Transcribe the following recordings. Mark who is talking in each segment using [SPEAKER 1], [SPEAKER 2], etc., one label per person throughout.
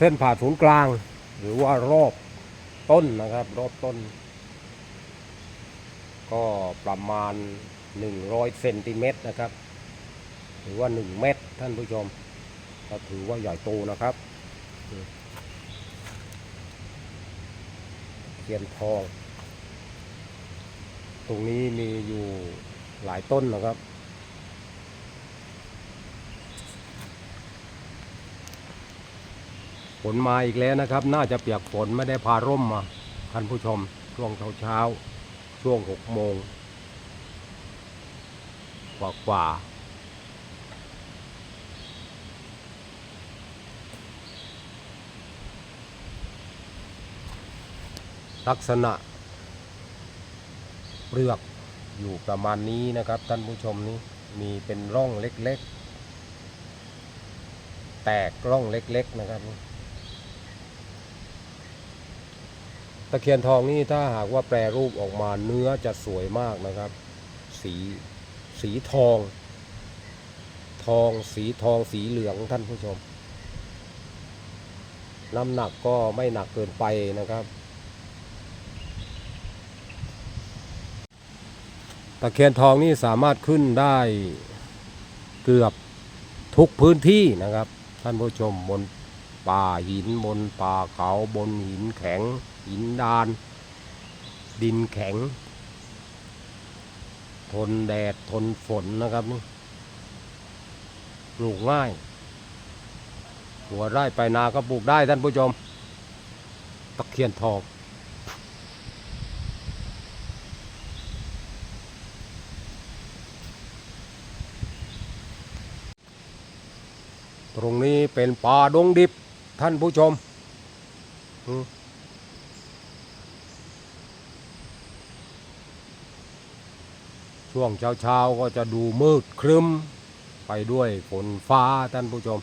[SPEAKER 1] เส้นผ่าศูนย์กลาง หรือว่ารอบต้นนะครับ รอบต้น ก็ประมาณ 100เซนติเมตรนะครับ หรือว่า 1 เมตรท่านผู้ชม ก็ถือว่าใหญ่โตนะครับเขียนทอง ตรงนี้มีอยู่หลายต้นนะครับ ฝนมาอีกแล้วนะครับ น่าจะเปียกฝนไม่ได้พาร่มมาท่านผู้ชมช่วงเช้าเช้าช่วงหกโมงกว่ากว่าลักษณะเปลือกอยู่ประมาณนี้นะครับท่านผู้ชมนี่มีเป็นร่องเล็กๆ แตกร่องเล็กๆนะครับ ตะเคียนทองนี่ถ้าหากว่าแปรรูปออกมาเนื้อจะสวยมากนะครับ สีสีทอง ทองสีทองสีเหลืองท่านผู้ชม น้ำหนักก็ไม่หนักเกินไปนะครับ ตะเคียนทองนี่สามารถขึ้นได้เกือบทุกพื้นที่นะครับ ท่านผู้ชมบน ป่าหินบนป่าเขาบนหินแข็ง หินดาน ดินแข็ง ทนแดดทนฝนนะครับนี่ปลูกง่าย หัวไร่ไปนาก็ปลูกได้ท่านผู้ชม ตะเคียนทองตรงนี้เป็นป่าดงดิบ ท่านผู้ชม ช่วงเช้าๆก็จะดูมืดครึ้ม ไปด้วยฝนฟ้าท่านผู้ชม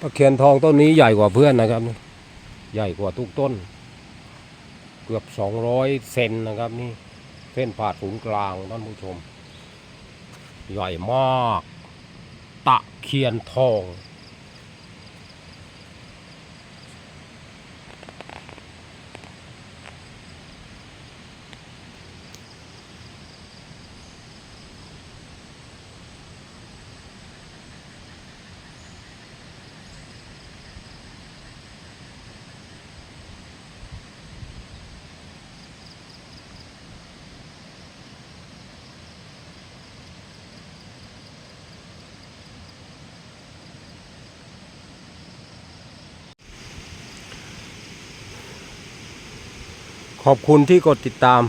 [SPEAKER 1] ตะเคียนทองต้นนี้ใหญ่กว่าเพื่อนนะครับ ใหญ่กว่าทุกต้น เกือบสองร้อยเซนนะครับนี่เส้นผ่าศูนย์กลางท่านผู้ชม ใหญ่มาก ตะเคียนทอง ขอบคุณที่กดติดตาม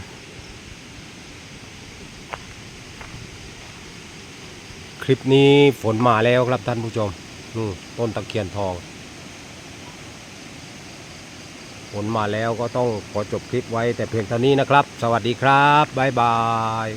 [SPEAKER 1] คลิปนี้ฝนมาแล้วครับท่านผู้ชมนู่ต้นตะเคียนทอง ฝนมาแล้วก็ต้องขอจบคลิปไว้แต่เพียงเท่านี้นะครับ สวัสดีครับ บ๊ายบาย